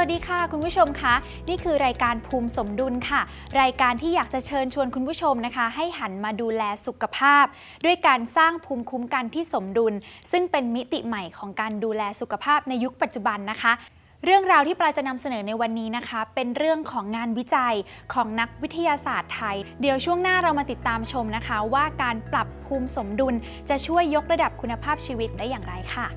วัสดีค่ะ คุณผู้ชมคะนี่คือรายการภูมิสมดุลค่ะ รายการที่อยากจะเชิญชวนคุณผู้ชมนะคะ ให้หันมาดูแลสุขภาพ ด้วยการสร้างภูมิคุ้มกันที่สมดุล ซึ่งเป็นมิติใหม่ของการดูแลสุขภาพในยุคปัจจุบันนะคะเรื่องราวที่ปลาจะนำเสนอในวันนี้นะคะ เป็นเรื่องของงานวิจัยของนักวิทยาศาสตร์ไทย เดี๋ยวช่วงหน้าเรามาติดตามชมนะคะ ว่าการปรับภูมิสมดุลจะช่วยยกระดับคุณภาพชีวิตได้อย่างไรค่ะ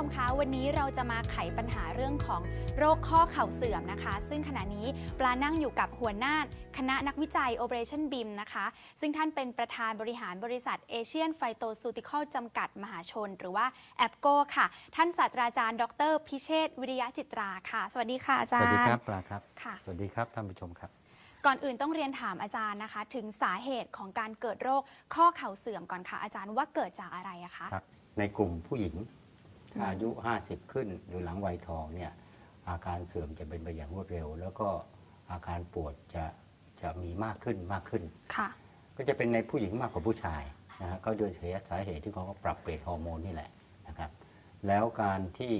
ชมคะวันนี้เราจะมาไขปัญหาเรื่องของโรคข้อเข่าเสื่อมนะคะ ซึ่งขณะนี้ปลานั่งอยู่กับหัวหน้าคณะนักวิจัย Operation BIM นะคะ ซึ่งท่านเป็นประธานบริหารบริษัท Asian Phytoceutical จำกัดมหาชน หรือว่าแอปโกค่ะ ท่านศาสตราจารย์ ดร พิเชษฐ์วิริยะจิตราค่ะ สวัสดีค่ะอาสจารวัสย์ดีครับปลาครับค่ะสวัสดีครับท่านผู้ชมครับก่อนอื่นต้องเรียนถามอาจารย์นะคะ ถึงสาเหตุของการเกิดโรคข้อเข่าเสื่อมก่อนค่ะอาจารย์ว่าเกิดจากอะไรอะคะครับในกลุ่มผู้หญิงถ้า อายุ 50 ขึ้นหรือหลังวัยทองเนี่ยอาการเสื่อมจะเป็นไปอย่างรวดเร็ว แล้วก็อาการปวดจะจะมีมากขึ้นมากขึ้น ค่ะ ก็จะเป็นในผู้หญิงมากกว่าผู้ชายนะฮะก็โดยสาเหตุที่เขาก็ปรับเปลี่ยนฮอร์โมนนี่แหละนะครับแล้วการที่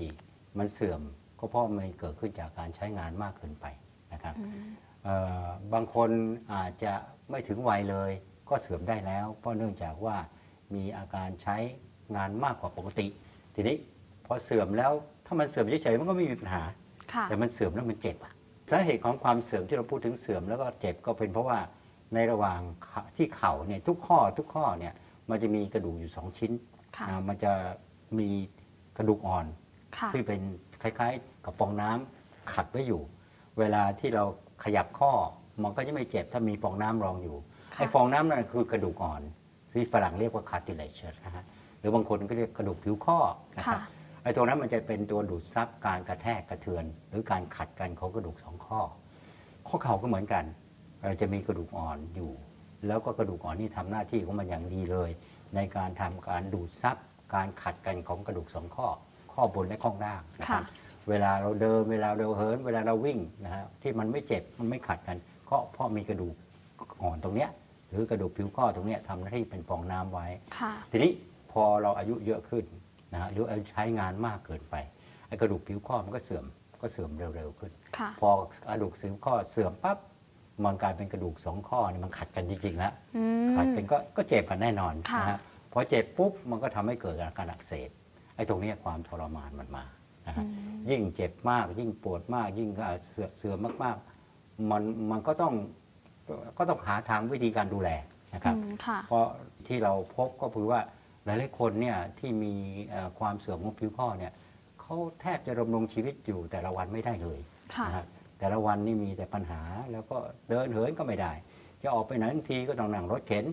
มันเสื่อมก็เพราะมันเกิดขึ้นจากการใช้งานมากเกินไปนะครับเอ่อบางคนอาจจะไม่ถึงวัยเลยก็เสื่อมได้แล้ว เพราะเนื่องจากว่ามีอาการใช้งานมากกว่าปกติ ทีนี้พ อเสื่อมแล้วถ้ามันเสื่อมเฉยๆมันก็ไม่มีปัญหา ค่ะ แต่มันเสื่อมแล้วมันเจ็บอะสาเหตุของความเสื่อมที่เราพูดถึงเสื่อมแล้วก็เจ็บก็เป็นเพราะว่าในระหว่างขาที่เข่าเนี่ยทุกข้อทุกข้อเนี่ยมันจะมีกระดูกอยู่สองชิ้นค่ะ นะมันจะมีกระดูกอ่อนค่ะ ที่เป็นคล้ายๆ กับฟองน้ำขัดไว้อยู่ เวลาที่เราขยับข้อมันก็จะไม่เจ็บถ้ามีฟองน้ำรองอยู่ค่ะ ไอ้ฟองน้ำนั่นคือกระดูกอ่อนที่ฝรั่งเรียกว่า cartilage นะฮะหรือบางคนก็เรียกกระดูกผิวข้อนะครับ ค่ะ ไอ้ตัวนั้นมันจะเป็นตัวดูดซับการกระแทกกระเทือน หรือการขัดกันของกระดูกสองข้อ ข้อเข่าก็เหมือนกันเอ่อจะมีกระดูกอ่อนอยู่ แล้วก็กระดูกอ่อนนี่ทำหน้าที่ของมันอย่างดีเลย ในการทำการดูดซับการขัดกันของกระดูกสองข้อ ข้อบนและข้อล่างนะครับเวลาเราเดินเวลาเราเหิน เวลาเราวิ่งนะฮะที่มันไม่เจ็บมันไม่ขัดกัน ก็เพราะมีกระดูกอ่อนตรงเนี้ยหรือกระดูกผิวข้อตรงเนี้ยทำหน้าที่เป็นฟองน้ำไว้ค่ะทีนี้พอเราอายุเยอะขึ้น นะฮะหรืออายุใช้งานมากเกินไปไอ้กระดูกผิวข้อมันก็เสื่อมก็เสื่อมเร็วๆขึ้นค่ะพอกระดูกผิวข้อเสื่อมปั๊บมันกลายเป็นกระดูกสองข้อนี่มันขัดกันจริงๆแล้วอืมขัดกันก็ก็เจ็บกันแน่นอนค่ะนะฮะพอเจ็บปุ๊บมันก็ทำให้เกิดอาการอักเสบไอ้ตรงเนี้ยความทรมานมันมานะฮะยิ่งเจ็บมาก ยิ่งปวดมาก ยิ่งเสื่อเสื่อมมากๆมันมันก็ต้องก็ต้องหาทางวิธีการดูแลนะครับอืมค่ะเพราะที่เราพบก็คือว่า หลายๆคนเนี่ยที่มีเอ่อความเสื่อมของผิวข้อเนี่ยเขาแทบจะดำรงชีวิตอยู่แต่ละวันไม่ได้เลยค่ะนะฮะแต่ละวันนี่มีแต่ปัญหาแล้วก็เดินเหินก็ไม่ได้ จะออกไปไหนทันทีก็ต้องนั่งรถเข็น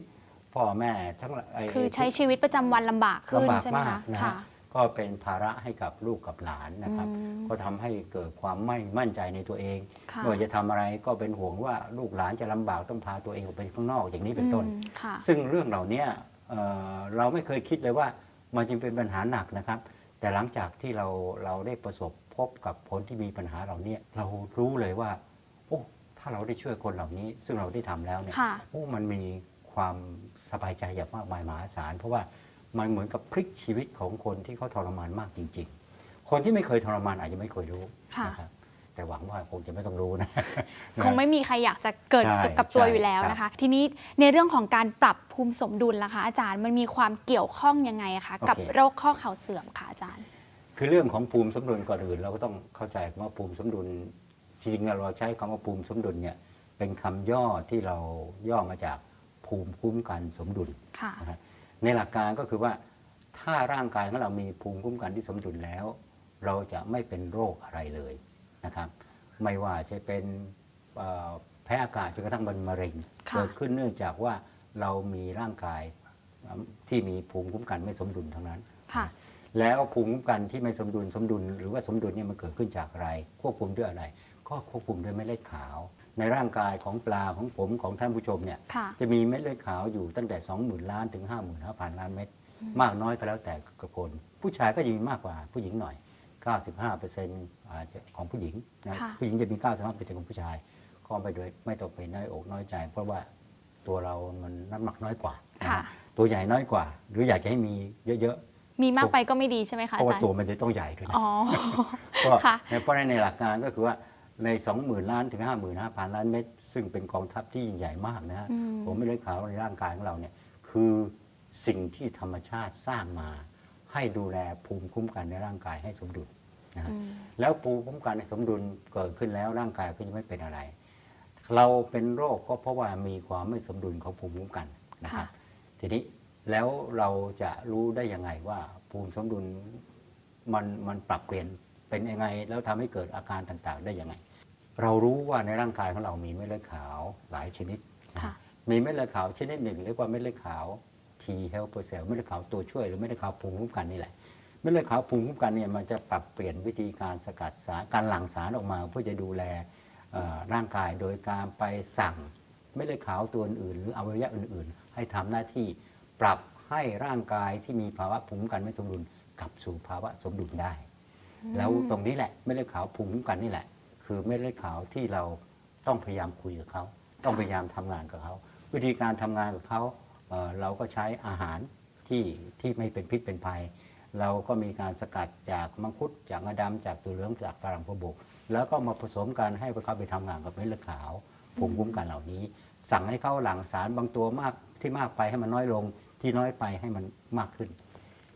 พ่อแม่ทั้งหลายไคือใช้ชีวิตประจำวันลำบากขึ้นลำบากใช่ไหมมาคะกนะค่ะฮะก็เป็นภาระให้กับลูกกับหลานนะครับอืมก็ทำให้เกิดความไม่มั่นใจในตัวเองค่ะไม่ว่าจะทำอะไรก็เป็นห่วงว่าลูกหลานจะลำบากต้องพาตัวเองออกไปข้างนอกอย่างนี้เป็นต้นอืมค่ะซึ่งเรื่องเหล่านี้ เอ่อเราไม่เคยคิดเลยว่ามันจึงเป็นปัญหาหนักนะครับ แต่หลังจากที่เราเราได้ประสบพบกับคนที่มีปัญหาเหล่านี้เรารู้เลยว่าโอ้ถ้าเราได้ช่วยคนเหล่านี้ ซึ่งเราได้ทำแล้วเนี่ยค่ะโอ้มันมีความสบายใจอย่างมากมายมหาศาลเพราะว่ามันเหมือนกับพลิกชีวิตของคนที่เขาทรมานมากจริง ๆ คนที่ไม่เคยทรมานอาจจะไม่เคยรู้ค่ะนะครับ แต่หวังว่าคงจะไม่ต้องรู้นะ คงไม่มีใครอยากจะเกิดใช่กับตัวใช่อยู่แล้วครับนะคะ ทีนี้ในเรื่องของการปรับภูมิสมดุลล่ะคะอาจารย์มันมีความเกี่ยวข้องยังไงคะกับโอเค โรคข้อเข่าเสื่อมค่ะอาจารย์ คือเรื่องของภูมิสมดุลก่อนอื่นเราก็ต้องเข้าใจว่าภูมิสมดุลจริงๆเราใช้คำว่าภูมิสมดุลเนี่ยเป็นคำย่อที่เราย่อมาจากภูมิคุ้มกันสมดุลค่ะ นะฮะในหลักการก็คือว่าถ้าร่างกายของเรามีภูมิคุ้มกันที่สมดุลแล้ว เราจะไม่เป็นโรคอะไรเลย นะครับ ไม่ว่าจะเป็นเอ่อแพ้อากาศจนกระทั่งเป็นมะเร็งค่ะเกิดขึ้นเนื่องจากว่าเรามีร่างกายที่มีภูมิคุ้มกันไม่สมดุลทั้งนั้นค่ะแล้วภูมิคุ้มกันที่ไม่สมดุลสมดุล หรือว่าสมดุลเนี่ยมันเกิดขึ้นจากอะไร ควบคุมด้วยอะไร ก็ควบคุมด้วยเม็ดเลือดขาว ในร่างกายของปลาของผมของท่านผู้ชมเนี่ยค่ะจะมีเม็ดเลือดขาวอยู่ตั้งแต่ 20,000 ล้านถึง 55,000 ล้านเม็ดมากน้อยก็แล้วแต่กระคนผู้ชายก็จะมีมากกว่าผู้หญิงหน่อย 95%อาจจะของผู้หญิงนะค่ะ ผู้หญิงจะมี 95%ของผู้ชาย ก็ไปโดยไม่ต้องไปน้อยอกน้อยใจ เพราะว่าตัวเรามันน้ำหนักน้อยกว่านะค่ะตัวใหญ่น้อยกว่า หรืออยากจะให้มีเยอะมีมากไปก็ไม่ดีใช่ไหมๆ คะเพราะอาว่าจารย์ตัวมันจะต้องใหญ่ด้วยนะ อ๋อ ก็ค่ะ เพราะฉะนั้นในหลักการก็คือว่าใน 20,000 ล้านถึง 55,000 ล้านเม็ดซึ่งเป็นกองทัพที่ยิ่งใหญ่มากนะฮะอืม ผมไม่เลือดขาวในร่างกายของเราเนี่ยคือสิ่งที่ธรรมชาติสร้างมา ให้ดูแลภูมิคุ้มกันในร่างกายให้สมดุลนะฮะอืมแล้วภูมิคุ้มกันในสมดุลเกิดขึ้นแล้วร่างกายก็จะไม่เป็นอะไร เราเป็นโรคก็เพราะว่ามีความไม่สมดุลของภูมิคุ้มกันนะครับค่ะทีนี้แล้วเราจะรู้ได้ยังไงว่าภูมิสมดุลมันมันปรับเปลี่ยนเป็นยังไง แล้วทำให้เกิดอาการต่างๆ ได้ยังไง เรารู้ว่าในร่างกายของเรามีเม็ดเลือดขาวหลายชนิดนะค่ะมีเม็ดเลือดขาวชนิดหนึ่งเรียกว่าเม็ดเลือดขาว T helper cell เม็ดเลือดขาวตัวช่วยหรือเม็ดเลือดขาวภูมิคุ้มกันนี่แหละเม็ดเลือดขาวภูมิคุ้มกันเนี่ยมันจะปรับเปลี่ยนวิธีการสกัดสารการหลั่งสารออกมา เพื่อจะดูแลเอ่อร่างกายโดยการไปสั่งเม็ดเลือดขาวตัวอื่นๆหรืออวัยวะอื่น ๆ ให้ทำหน้าที่ปรับให้ร่างกายที่มีภาวะภูมิคุ้มกันไม่สมดุลกลับสู่ภาวะสมดุลได้ แล้วตรงนี้แหละเม็ดเลือดขาวภูมิคุ้มกันนี่แหละ คือเม็ดเลือดขาวที่เราต้องพยายามคุยกับเขา ต้องพยายามทำงานกับเขา วิธีการทำงานกับเขา เอ่อเราก็ใช้อาหารที่ที่ไม่เป็นพิษเป็นภัย เราก็มีการสกัดจากมังคุดจากงาดำจากตัวเหลืองจากฝรั่งพวบกแล้วก็มาผสมกันให้เขาไปทำงานกับเม็ดเลือดขาวภูมิคุ้มกันเหล่านี้ สั่งให้เขาหลั่งสารบางตัวมากที่มากไปให้มันน้อยลงที่น้อยไปให้มันมากขึ้น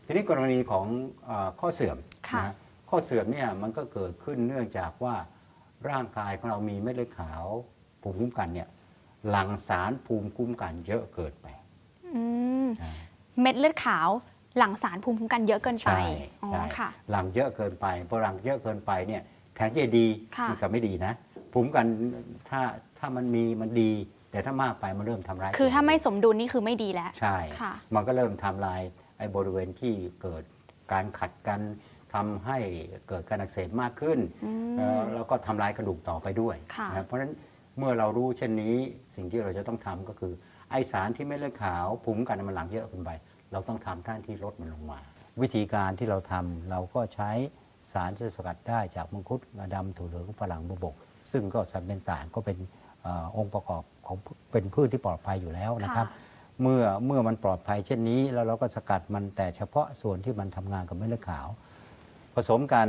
ทีนี้กรณีของเออข้อเสื่อมค่ะนะข้อเสื่อมเนี่ยมันก็เกิดขึ้นเนื่องจากว่าร่างกายของเรามีเม็ดเลือดขาวภูมิคุ้มกันเนี่ยหลั่งสารภูมิคุ้มกันเยอะเกินไป อืมอ่าเม็ดเลือดขาวหลั่งสารภูมิคุ้มกันเยอะเกินไป ใช่อ๋อ ใช่ค่ะ หลั่งเยอะเกินไปพอหลั่งเยอะเกินไปเนี่ยแทนที่จะดีค่ะ มันกลับไม่ดีนะภูมิคุ้มกันถ้าถ้ามันมีมันดี แต่ถ้ามากไปมันเริ่มทำร้ายคือถ้าไม่ตัวสมดุลนี่คือไม่ดีแล้ว ใช่ ค่ะ มันก็เริ่มทำลายไอ้บริเวณที่เกิดการขัดกันทำให้เกิดการอักเสบมากขึ้น อืม เอ่อแล้วก็ทำลายกระดูกต่อไปด้วยค่ะ นะเพราะฉะนั้นเมื่อเรารู้เช่นนี้สิ่งที่เราจะต้องทำก็คือ ไอสารที่ไม่เลือดขาวภูมิคุ้มกันมันหลังเยอะเกินไป เราต้องทำท่านที่ลดมันลงมา วิธีการที่เราทำเราก็ใช้สารที่สกัดได้จากมังคุดงาดำถั่วเหลืองฝรั่งบวบก ซึ่งก็สัมเป็นต่างก็เป็นเออองค์ประกอบของเป็นพืชที่ปลอดภัยอยู่แล้วนะครับ เมื่อเมื่อมันปลอดภัยเช่นนี้ แล้วเราก็สกัดมันแต่เฉพาะส่วนที่มันทำงานกับเม็ดเลือดขาว ผสมกัน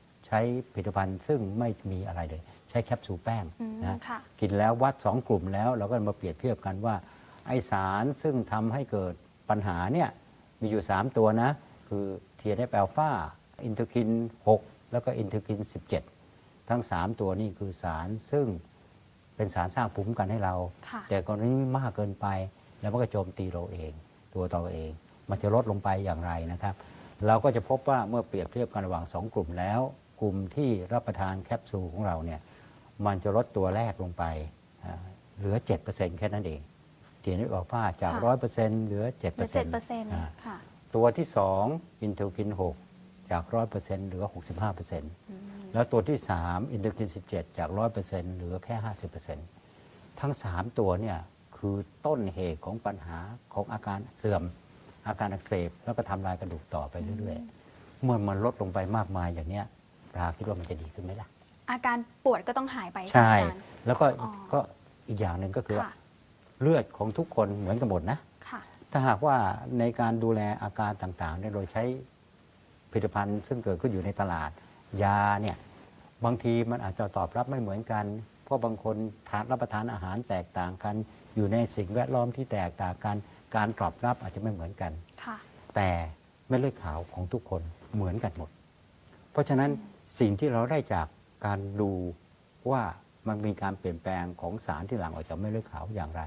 ช้ผลิตภัณฑ์ซึ่งไม่มีอะไรเลย ใช้แคปซูลแป้งอืมนะค่ะ กินแล้ววัด 2 กลุ่มแล้ว เราก็มาเปรียบเทียบกันว่า ไอสารซึ่งทำให้เกิดปัญหาเนี่ยมีอยู่ 3 ตัวนะ คือ TNF อ l p h a อินเทอร์คิน 6 แล้วก็อินเทอร์คิน 17 ทั้ง 3 ตัวนี่คือสารซึ่งเป็นสารสร้างภูมิคุ้มกันให้เรา ค่ะ แต่กรณีนี้มากเกินไปแล้วมันก็โจมตีเราเอง ตัวเราเอง มันจะลดลงไปอย่างไรนะครับ เราก็จะพบว่าเมื่อเปรียบเทียบกันระหว่าง 2 กลุ่มแล้ว กลุ่มที่รับประทานแคปซูลของเราเนี่ยมันจะลดตัวแรกลงไปอ่าเหลือ 7%แค่นั้นเองเทียนออกผ้าจากค่ะ100%เหลือ 7%เหลือเจ็ดเปอร์เซ็นต์อ่าค่ะตัวที่ 2 อินเทอร์คิน 6 จาก 100%เหลือ 65%แล้วตัวที่ 3 อินเทอร์คิน 17 จาก 100%เหลือแค่ 50%ทั้ง 3 ตัวเนี่ยคือต้นเหตุของปัญหาของอาการเสื่อม อาการอักเสบ แล้วก็ทำลายกระดูกต่อไปเรื่อยๆเมื่อมันลดลงไปมากมายอย่างเนี้ย ปลาคิดว่ามันจะดีขึ้นไหมล่ะ อาการปวดก็ต้องหายไปใช่ไหใช่ มอาจารย์ แล้วก็อ๋อ ก็อีกอย่างหนึ่งก็คือว่าค่ะเลือดของทุกคนเหมือนกันหมดนะ ค่ะ ถ้าหากว่าในการดูแลอาการต่างๆเนี่ยโดยใช้ผลิตภัณฑ์ซึ่งเกิดขึ้นอยู่ในตลาด ยาเนี่ยบางทีมันอาจจะตอบรับไม่เหมือนกัน เพราะบางคนทานรับประทานอาหารแตกต่างกัน อยู่ในสิ่งแวดล้อมที่แตกต่างกัน การตอบรับอาจจะไม่เหมือนกัน ค่ะ แต่เม็ดเลือดขาวของทุกคนเหมือนกันหมด เพราะฉะนั้น สิ่งที่เราได้จากการดูว่ามันมีการเปลี่ยนแปลงของสารที่หลั่งออกจากเม็ดเลือดขาวอย่างไร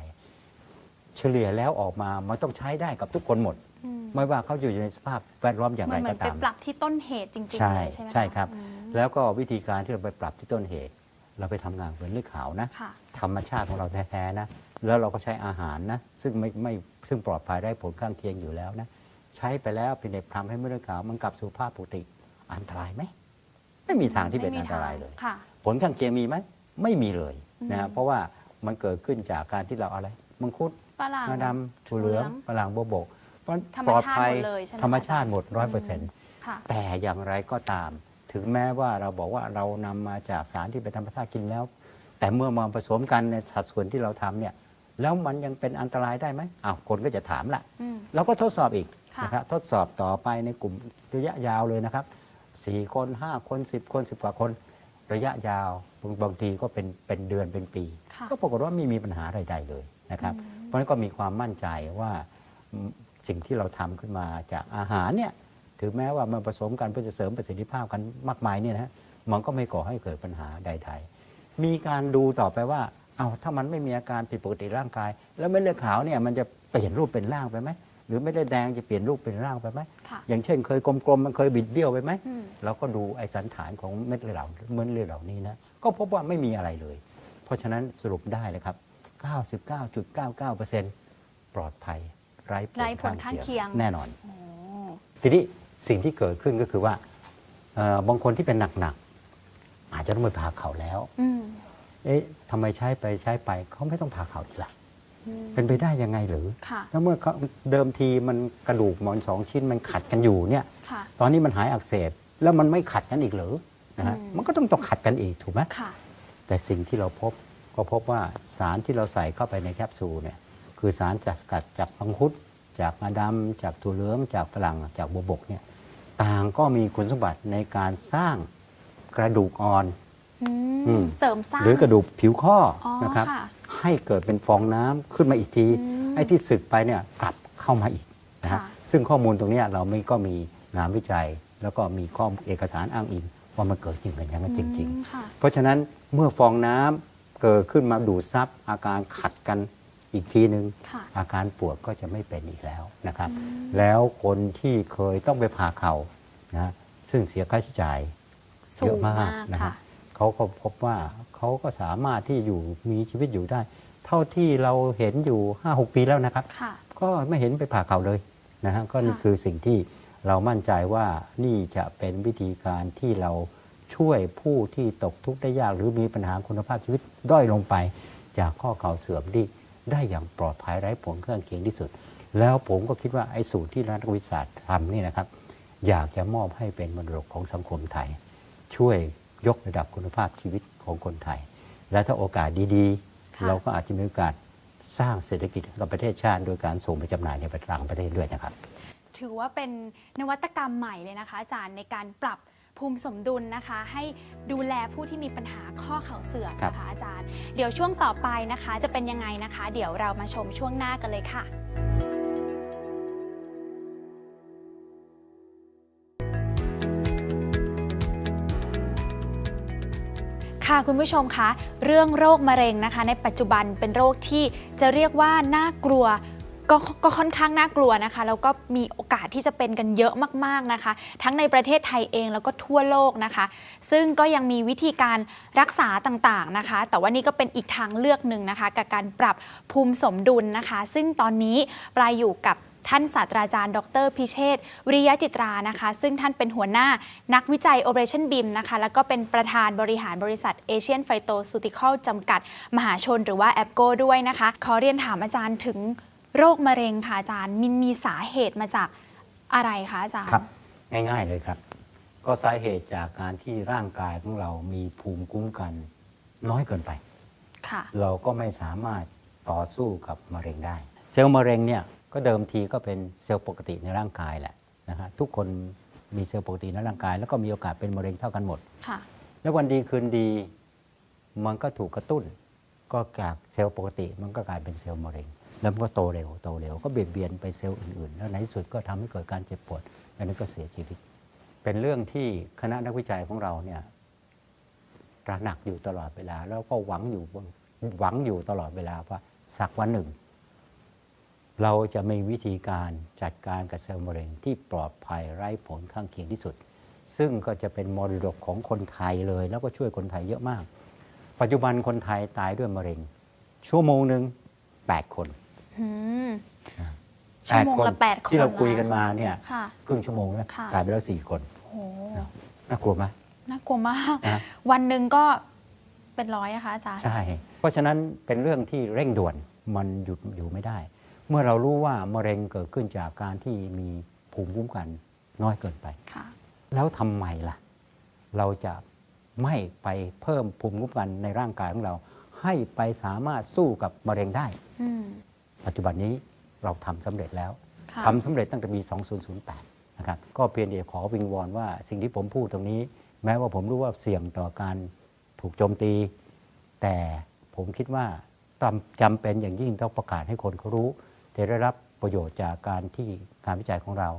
เฉลี่ยแล้วออกมามันต้องใช้ได้กับทุกคนหมด อืมไม่ว่าเขาอยู่ในสภาพแวดล้อมอย่างมัไรนเหมืก็อนไปตาม ปรับที่ต้นเหตุจริงๆใช่เลยใช่ไหมะใช่ครับ อืมแล้วก็วิธีการที่เราไปปรับที่ต้นเหตุ เราไปทำงานเป็นเลือดขาวนะ ค่ะ ธรรมชาติของเราแท้ๆนะ แล้วเราก็ใช้อาหารนะ ซึ่งไม่ไม่ซึ่งปลอดภัยได้ผลข้างเคียงอยู่แล้วนะ ใช้ไปแล้วเป็นเด็กทำให้เม็ดเลือดขาวมันกลับสู่ภาพปกติ อันตรายไหม ไม่มีทางที่เป็นไม่มีอันตรายเลย ค่ะ ผลข้างเคียงมีไหมไม่มีเลยนะอืฮะม เพราะว่ามันเกิดขึ้นจากการที่เราอะไร มังคุดฝรั่ง งาดำถั่วเหลืองถั่วเหลืองฝรั่งโบวบกเพราะธรรมปลอดชาติภัยหมดเลยใช่ไหมธรรมชาติอาจารย์หมดร้อยเปอร์เซ็นต์ ค่ะ แต่อย่างไรก็ตาม ถึงแม้ว่าเราบอกว่าเรานำมาจากสารที่เป็นธรรมชาติกินแล้ว แต่เมื่อมาผสมกันในสัดส่วนที่เราทำเนี่ย แล้วมันยังเป็นอันตรายได้ไหมอ้าวคนก็จะถามละอืม เราก็ทดสอบอีกค่ะ นะครับทดสอบต่อไปในกลุ่มระยะยาวเลยนะครับ 4คน5คน10คน10กว่าคน ระยะยาวบางบางทีก็เป็นเป็นเดือนเป็นปี ค่ะก็ปรากฏว่าไม่มีปัญหาใดๆเลยนะครับ เพราะฉะนั้นก็มีความมั่นใจว่าอืมสิ่งที่เราทำขึ้นมาจากอาหารเนี่ยถึงแม้ว่ามันผสมกันเพื่อจะเสริมประสิทธิภาพกันมากมายเนี่ยนะฮะมันก็ไม่ก่อให้เกิดปัญหาใดๆมีการดูต่อไปว่าเอาถ้ามันไม่มีอาการผิดปกติร่างกาย แล้วเม็ดเลือดขาวเนี่ยมันจะเปลี่ยนรูปเป็นร่างไปไหม หรือเม็ดเลือดแดงจะเปลี่ยนรูปเป็นร่างไปไหมค่ะ อย่างเช่นเคยกลมๆมันเคยบิดเบี้ยวไปไหมอืม เราก็ดูไอสันฐานของเม็ดเลือดเหล่าเม็ดเลือดเหล่านี้นะก็พบว่าไม่มีอะไรเลย เพราะฉะนั้นสรุปได้เลยครับ 99.99%ปลอดภัยไร้ไร้ผลข้างเคียง แน่นอน โอ้ทีนี้สิ่งที่เกิดขึ้นก็คือว่าเอ่อบางคนที่เป็นหนักๆอาจจะต้องไปผ่าเข่าแล้ว อืม เอ๊ะทำไมใช้ไปใช้ไปเขาไม่ต้องผ่าเข่าอีกละอืม เป็นไปได้ยังไงหรือค่ะแล้วเมื่อเขาเดิมทีมันกระดูกหมอนสองชิ้นมันขัดกันอยู่เนี่ยค่ะตอนนี้มันหายอักเสบแล้วมันไม่ขัดกันอีกเหรือนะฮะอืมมันก็ต้องต้องขัดกันอีกถูกไหมค่ะแต่สิ่งที่เราพบก็พบว่าสารที่เราใส่เข้าไปในแคปซูลเนี่ยคือสารจากสกัดจากมังคุดจากงาดำจากถั่วเหลืองจากฝรั่งจากบัวบกเนี่ยต่างก็มีคุณสมบัติในการสร้างกระดูกอ่อนอือืมมเสริมสร้างหรือกระดูกผิวข้อออนะครับค่ะ ให้เกิดเป็นฟองน้ำขึ้นมาอีกทีอืมไอ้ที่สึกไปเนี่ยกลับเข้ามาอีกนะฮะค่ะซึ่งข้อมูลตรงเนี้ยเราไม่ก็มีงานวิจัย แล้วก็มีข้อเอกสารอ้างอิงว่ามันเกิดจริงเป็นอย่างนั้นจริงอืมค่ะๆเพราะฉะนั้นเมื่อฟองน้ำเกิดขึ้นมาดูดซับอาการขัดกันอีกทีหนึ่งค่ะอาการปวดก็จะไม่เป็นอีกแล้วนะครับอืมแล้วคนที่เคยต้องไปผ่าเข่านะซึ่งเสียค่าใช้จ่ายสูเยอะงมามากกนะครัค่ะบ เขาก็พบว่าเขาก็สามารถที่อยู่มีชีวิตอยู่ได้ เท่าที่เราเห็นอยู่5-6ปีแล้วนะครับค่ะก็ไม่เห็นไปผ่าเข่าเลยนะฮะก็นี่ค่ะคือสิ่งที่เรามั่นใจว่านี่จะเป็นวิธีการที่เราช่วยผู้ที่ตกทุกข์ได้ยาก หรือมีปัญหาคุณภาพชีวิตด้อยลงไป จากข้อเข่าเสื่อมที่ได้อย่างปลอดภัยไร้ผลเครื่องเคียงที่สุด แล้วผมก็คิดว่าไอ้สูตรที่นักวิทยาศาสตร์ทำนี่นะครับ อยากจะมอบให้เป็นมรดกของสังคมไทย ช่วย ยกระดับคุณภาพชีวิตของคนไทย และถ้าโอกาสดีค่ะๆเราก็อาจจะมีโอกาสสร้างเศรษฐกิจให้กับประเทศชาติ โดยการส่งไปจำหน่ายในต่างประเทศด้วยนะครับ ถือว่าเป็นนวัตกรรมใหม่เลยนะคะ อาจารย์ในการปรับภูมิสมดุลนะคะ ให้ดูแลผู้ที่มีปัญหาข้อเข่าเสื่อมครับนะคะอาจารย์ เดี๋ยวช่วงต่อไปนะคะ จะเป็นยังไงนะคะ เดี๋ยวเรามาชมช่วงหน้ากันเลยค่ะ ค่ะคุณผู้ชมคะเรื่องโรคมะเร็งนะคะ ในปัจจุบันเป็นโรคที่จะเรียกว่าน่ากลัวก็ก็ค่อนข้างน่ากลัวนะคะ แล้วก็มีโอกาสที่จะเป็นกันเยอะมากๆนะคะ ทั้งในประเทศไทยเองแล้วก็ทั่วโลกนะคะ ซึ่งก็ยังมีวิธีการรักษาต่างๆนะคะ แต่ว่านี่ก็เป็นอีกทางเลือกหนึ่งนะคะ กับการปรับภูมิสมดุลนะคะ ซึ่งตอนนี้ปลายอยู่กับ ท่านศาสตราจารย์ ดร พิเชษฐ์วิริยะจิตรานะคะ ซึ่งท่านเป็นหัวหน้านักวิจัย Operation BIM นะคะ แล้วก็เป็นประธานบริหารบริษัท Asian Phytoceutical จำกัด มหาชนหรือว่าแอปโกด้วยนะคะ ขอเรียนถามอาจารย์ถึงโรคมะเร็งค่ะอาจารย์มันมีสาเหตุมาจากอะไรคะอาจารย์ ครับ ง่ายๆเลยครับ ก็สาเหตุจากการที่ร่างกายของเรามีภูมิคุ้มกัน น้อยเกินไป ค่ะ เราก็ไม่สามารถต่อสู้กับมะเร็งได้ เซลล์มะเร็งเนี่ย ก็เดิมทีก็เป็นเซลล์ปกติในร่างกายแหละนะฮะทุกคนมีเซลล์ปกติในร่างกาย แล้วก็มีโอกาสเป็นมะเร็งเท่ากันหมด ค่ะ แล้ววันดีคืนดีมันก็ถูกกระตุ้น ก็จากเซลล์ปกติ มันก็กลายเป็นเซลล์มะเร็ง แล้วมันก็โตเร็วโตเร็วก็เบียดเบียนไปเซลล์อื่นๆ แล้วในที่สุดก็ทำให้เกิดการเจ็บปวดแล้วนั้นก็เสียชีวิต เป็นเรื่องที่คณะนักวิจัยของเราเนี่ยตระหนักอยู่ตลอดเวลา แล้วก็หวังอยู่หวังอยู่ตลอดเวลาว่าสักวันหนึ่ง เราจะมีวิธีการจัดการกับเซลล์มะเร็งที่ปลอดภัยไร้ผลข้างเคียงที่สุด ซึ่งก็จะเป็นมรดกของคนไทยเลย แล้วก็ช่วยคนไทยเยอะมาก ปัจจุบันคนไทยตายด้วยมะเร็ง ชั่วโมงหนึ่ง8 คนอืมอ่าชั่วโมงละแปดคนที่เรานะคุยกันมาเนี่ยค่ะครึ่งชั่วโมงนะค่ะตายไปแล้วสี่คนโอ้โหน่ากลัวไหมน่ากลัวมากนะวันหนึ่งก็เป็นร้อยอะคะอาจารย์ใช่เพราะฉะนั้นเป็นเรื่องที่เร่งด่วนมันหยุดอยู่ไม่ได้ เมื่อเรารู้ว่ามะเร็งเกิดขึ้นจากการที่มีภูมิคุ้มกันน้อยเกินไปค่ะแล้วทำไมล่ะ เราจะไม่ไปเพิ่มภูมิคุ้มกันในร่างกายของเรา ให้ไปสามารถสู้กับมะเร็งได้อืมปัจจุบันนี้เราทำสำเร็จแล้วค่ะทำสำเร็จตั้งแต่ปี 2008 นะครับ ก็เพียงแต่ขอวิงวอนว่าสิ่งที่ผมพูดตรงนี้ แม้ว่าผมรู้ว่าเสี่ยงต่อการถูกโจมตี แต่ผมคิดว่าจำจำเป็นอย่างยิ่งต้องประกาศให้คนเขารู้ จะได้รับประโยชน์จากการที่การวิจัยของเรา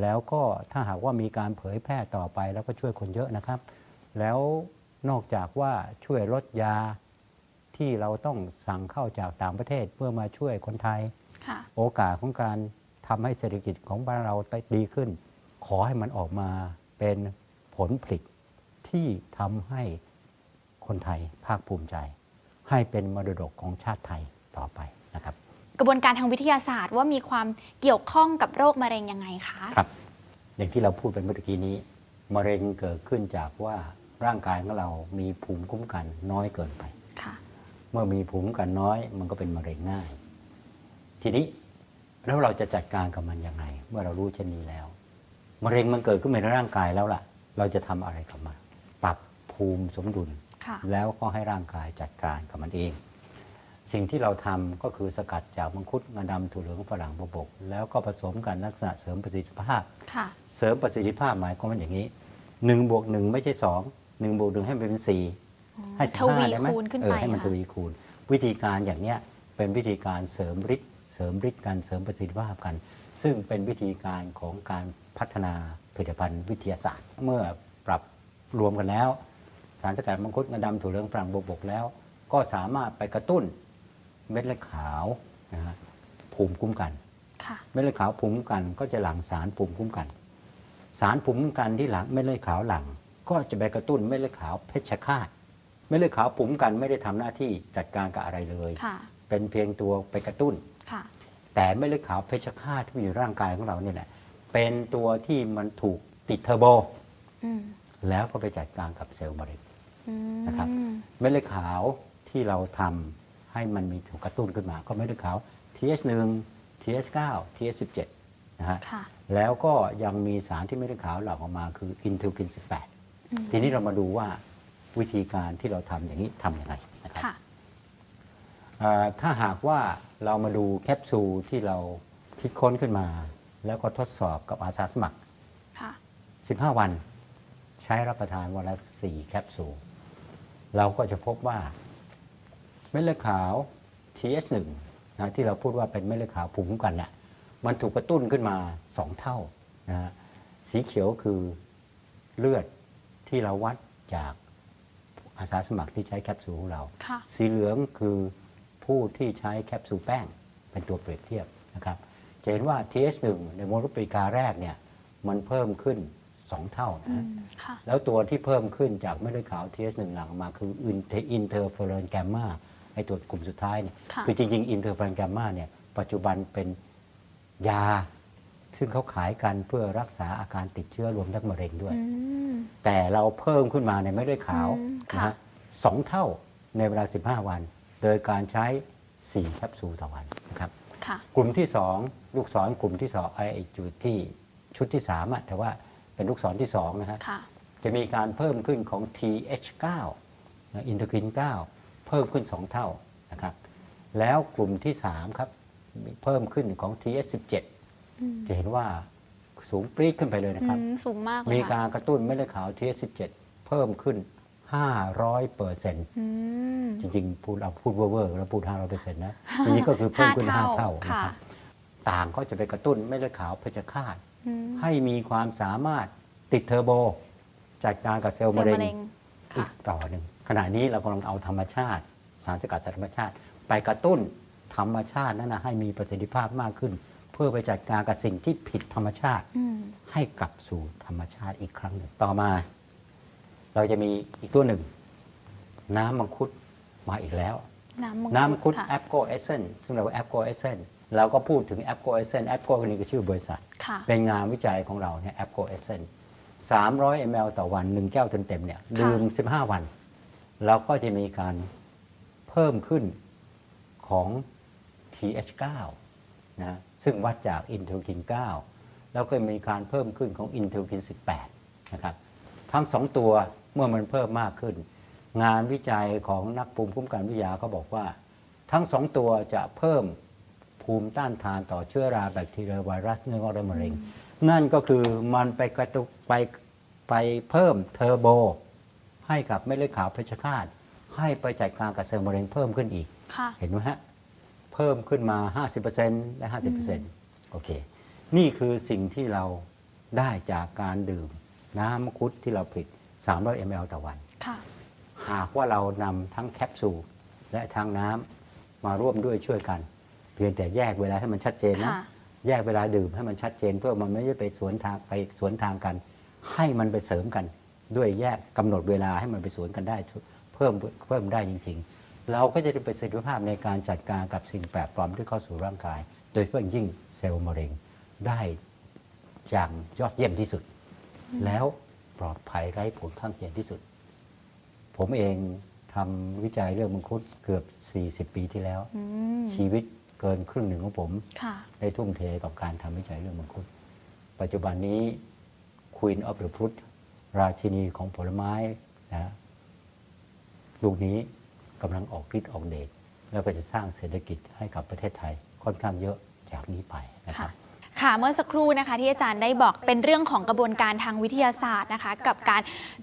แล้วก็ถ้าหากว่ามีการเผยแพร่ต่อไปแล้วก็ช่วยคนเยอะนะครับ แล้วนอกจากว่าช่วยลดยาที่เราต้องสั่งเข้าจากต่างประเทศเพื่อมาช่วยคนไทยค่ะโอกาสของการทำให้เศรษฐกิจของบ้านเราดีขึ้น ขอให้มันออกมาเป็นผลผลิตที่ทำให้คนไทยภาคภูมิใจ ให้เป็นมรดกของชาติไทยต่อไปนะครับ กระบวนการทางวิทยาศาสตร์ ว่ามีความเกี่ยวข้องกับโรคมะเร็งยังไงคะครับ อย่างที่เราพูดไปเมื่อกี้นี้ มะเร็งเกิดขึ้นจากว่าร่างกายของเรามีภูมิคุ้มกันน้อยเกินไปค่ะเมื่อมีภูมิคุ้มกันน้อยมันก็เป็นมะเร็งง่าย ทีนี้แล้วเราจะจัดการกับมันยังไง เมื่อเรารู้เช่นนี้แล้ว มะเร็งมันเกิดขึ้นในร่างกายแล้วล่ะ เราจะทำอะไรกับมัน ปรับภูมิสมดุลค่ะแล้วก็ให้ร่างกายจัดการกับมันเอง สิ่งที่เราทำก็คือสกัดจากมังคุดงาดำถั่วเหลืองฝรั่งบวบก แล้วก็ผสมกันลักษณะเสริมประสิทธิภาพค่ะเสริมประสิทธิภาพหมายความว่าอย่างนี้หนึ่งบวกหนึ่งไม่ใช่สองหนึ่งบวกหนึ่งให้มันเป็นสี่ให้สิบทวีห้าได้ไหมคูณขึ้นเอไปอให้มันค่ะทวีคูณ วิธีการอย่างเนี้ยเป็นวิธีการเสริมฤทธิ์เสริมฤทธิ์กันเสริมประสิทธิภาพกัน ซึ่งเป็นวิธีการของการพัฒนาผลิตภัณฑ์วิทยาศาสตร์ เมื่อปรับรวมกันแล้ว สารสกัดมังคุดงาดำถั่วเหลืองฝรั่งบวบกแล้ว ก็สามารถไปกระตุ้น เม็ดเลือดขาวนะฮะภูมิคุ้มกันค่ะเม็ดเลือดขาวภูมิคุ้มกันก็จะหลั่งสารภูมิคุ้มกัน สารภูมิคุ้มกันที่หลังเม็ดเลือดขาวหลั่งก็จะไปกระตุ้นเม็ดเลือดขาวเพชฌฆาตเม็ดเลือดขาวภูมิคุ้มกันไม่ได้ทำหน้าที่จัดการกับอะไรเลยค่ะเป็นเพียงตัวไปกระตุ้นค่ะแต่เม็ดเลือดขาวเพชฌฆาตที่มีอยู่ในร่างกายของเราเนี่ยแหละเป็นตัวที่มันถูกติดเทอร์โบอืมแล้วก็ไปจัดการกับเซลล์มะเร็งอืมนะครับเม็ดเลือดขาวที่เราทำ ให้มันมีถูกกระตุ้นขึ้นมา ก็เม็ดเลือดขาว TH1 TH9 TH17 นะฮะค่ะ แล้วก็ยังมีสารที่ไม่ได้ขาวหลั่งออกมาคืออินเทอร์กินอืม18 ทีนี้เรามาดูว่าวิธีการที่เราทำอย่างนี้ทำยังไงนะครับค่ะ เอ่อถ้าหากว่าเรามาดูแคปซูลที่เราคิดค้นขึ้นมา แล้วก็ทดสอบกับอาสาสมัคร ค่ะ 15 วัน ใช้รับประทานวันละ 4 แคปซูล เราก็จะพบว่า เม็ดเลือดขาว TH1 นะที่เราพูดว่าเป็นเม็ดเลือดขาวภูมิคุ้มกันเนี่ยมันถูกกระตุ้นขึ้นมา 2 เท่านะฮะสีเขียวคือเลือดที่เราวัดจากอาสาสมัครที่ใช้แคปซูลของเราค่ะสีเหลืองคือผู้ที่ใช้แคปซูลแป้งเป็นตัวเปรียบเทียบนะครับจะเห็นว่า TH1 ในโมโนปริกาแรกเนี่ยมันเพิ่มขึ้น 2 เท่าอืนะมค่ะแล้วตัวที่เพิ่มขึ้นจากเม็ดเลือดขาว TH1 หลังออกมาคืออินเทอร์เฟอร์เรนแกมมาไอตัวกลุ่มสุดท้ายเนี่ยค่ะคือจริง ๆ อินเทอร์เฟอร์เรนแกมมาเนี่ยปัจจุบันเป็นยา ซึ่งเขาขายกันเพื่อรักษาอาการติดเชื้อรวมทั้งมะเร็งด้วยอืมแต่เราเพิ่มขึ้นมาในเม็ดเลือดขาวอืมนะค่ะฮะสองเท่าในเวลา 15 วัน โดยการใช้ 4 แคปซูลต่อวันนะครับค่ะกลุ่มที่ 2 ลูกศรกลุ่มที่2ไอ้จุดที่ชุดที่3อะแต่ว่าเป็นลูกศรที่2นะฮะค่ะจะมีการเพิ่มขึ้นของ TH9 นะอินเทอร์คิน 9 เพิ่มขึ้น 2 เท่านะครับ แล้วกลุ่มที่ 3 ครับมีเพิ่มขึ้นของ TH17 อืมจะเห็นว่าสูงปรี๊ดขึ้นไปเลยนะครับอืมสูงมากเลยมีค่ะการกระตุ้นเม็ดเลือดขาว TH17 เพิ่มขึ้น 500เปอร์เซ็นต์อืมจริงๆ พูดเอาพูดเวอร์ๆแล้วพูด 500เปอร์เซ็นต์นะจริงๆก็คือเพิ่มขึ้นห้า5เท่าเท่านะค่ะครับต่างก็จะไปกระตุ้นเม็ดเลือดขาวเพชฌฆาตอืมให้มีความสามารถติดเทอร์โบ จัดการกับเซลล์เซลมะล์เร็มะงเร็งอีค่ะกต่อหนึ่ง ขณะนี้เรากำลังเอาธรรมชาติ สารสกัดจากธรรมชาติ ไปกระตุ้นธรรมชาตินั้นนะให้มีประสิทธิภาพมากขึ้น เพื่อไปจัดการกับสิ่งที่ผิดธรรมชาติอืมให้กลับสู่ธรรมชาติอีกครั้งหนึ่งต่อมา เราจะมีอีกตัวหนึ่ง น้ำมังคุดมาอีกแล้ว น้ำมังน้ำมังคุดค่ะแอปโกเอเซนซึ่งเราว่าแอปโกเอเซนเราก็พูดถึงแอปโกเอเซนแอปโกนี่ก็ชื่อบริษัทค่ะเป็นงานวิจัยของเราเนี่ยแอปโกเอเซน300 ml ต่อวัน1แก้วเต็มๆเนี่ยดื่ม 15 วัน เราก็จะมีการเพิ่มขึ้นของ TH9 นะซึ่งวัดจากอินเทอร์คิน 9 แล้วก็มีการเพิ่มขึ้นของอินเทอร์คิน 18 นะครับ ทั้งสองตัวเมื่อมันเพิ่มมากขึ้น งานวิจัยของนักภูมิคุ้มกันวิทยาก็บอกว่า ทั้งสองตัวจะเพิ่มภูมิต้านทานต่อเชื้อราแบคทีเรียไวรัสเนื้องอกและมะเร็ง นั่นก็คือมันไปกระตุกไปไปเพิ่มเทอร์โบ ให้กับเม็ดเลือดขาวเพชฌฆาต ให้ไปจัดการกับเซลล์มะเร็งเพิ่มขึ้นอีก ค่ะเห็นไหมฮะ เพิ่มขึ้นมา 50%และ 50%โอเค นี่คือสิ่งที่เราได้จากการดื่ม น้ำมังคุดที่เราผลิต 300 ml ต่อวัน ค่ะ หากว่าเรานำทั้งแคปซูลและทั้งน้ำมาร่วมด้วยช่วยกัน เพียงแต่แยกเวลาให้มันชัดเจนนะ ค่ะ แยกเวลาดื่มให้มันชัดเจนเพื่อมันไม่ได้ไปสวนทางไปสวนทางกัน ให้มันไปเสริมกัน ด้วยแยกกำหนดเวลาให้มันไปสวนกันได้เพิ่มเพิ่มได้จริง ๆ เราก็จะได้ประสิทธิภาพในการจัดการกับสิ่งแปลกปลอมที่เข้าสู่ร่างกาย โดยเฉพาะอย่างยิ่งเซลล์มะเร็งได้อย่างยอดเยี่ยมที่สุด แล้วปลอดภัยไร้ผลข้างเคียงที่สุด ผมเองทำวิจัยเรื่องมังคุดเกือบ 40 ปีที่แล้วอืมชีวิตเกินครึ่งหนึ่งของผมค่ะได้ทุ่มเทกับการทำวิจัยเรื่องมังคุดปัจจุบันนี้ Queen of the Fruit ราชินีของผลไม้นะลูกนี้กำลังออกฤทธิ์ออกเดชแล้วก็จะสร้างเศรษฐกิจให้กับประเทศไทยค่อนข้างเยอะจากนี้ไปนะครับ ค่ะเมื่อสักครู่นะคะที่อาจารย์ได้บอกเป็นเรื่องของกระบวนการทางวิทยาศาสตร์นะคะกับการ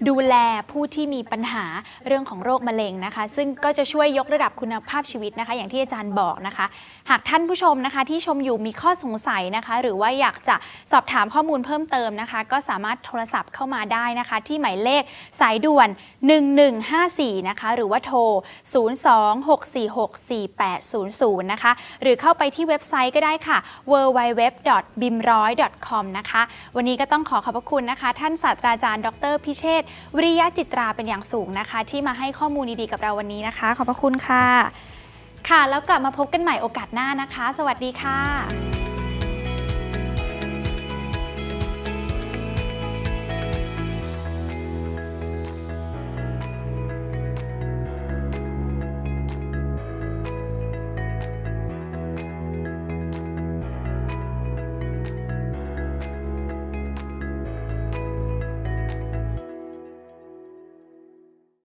ดูแลผู้ที่มีปัญหาเรื่องของโรคมะเร็งนะคะ ซึ่งก็จะช่วยยกระดับคุณภาพชีวิตนะคะ อย่างที่อาจารย์บอกนะคะ หากท่านผู้ชมนะคะ ที่ชมอยู่มีข้อสงสัยนะคะ หรือว่าอยากจะสอบถามข้อมูลเพิ่มเติมนะคะ ก็สามารถโทรศัพท์เข้ามาได้นะคะ ที่หมายเลขสายด่วน 1154นะคะหรือว่าโทร 026464800 นะคะหรือเข้าไปที่เว็บไซต์ก็ได้ค่ะ b i m r o y c o m นะคะ วันนี้ก็ต้องขอขอบพระคุณนะคะ ท่านศาสตราจารย์ ดร พิเชษฐ์วิริยะจิตราเป็นอย่างสูงนะคะ ที่มาให้ข้อมูลดีๆกับเราวันนี้นะคะ ขอบพระคุณค่ะ ค่ะ แล้วกลับมาพบกันใหม่โอกาสหน้านะคะ สวัสดีค่ะ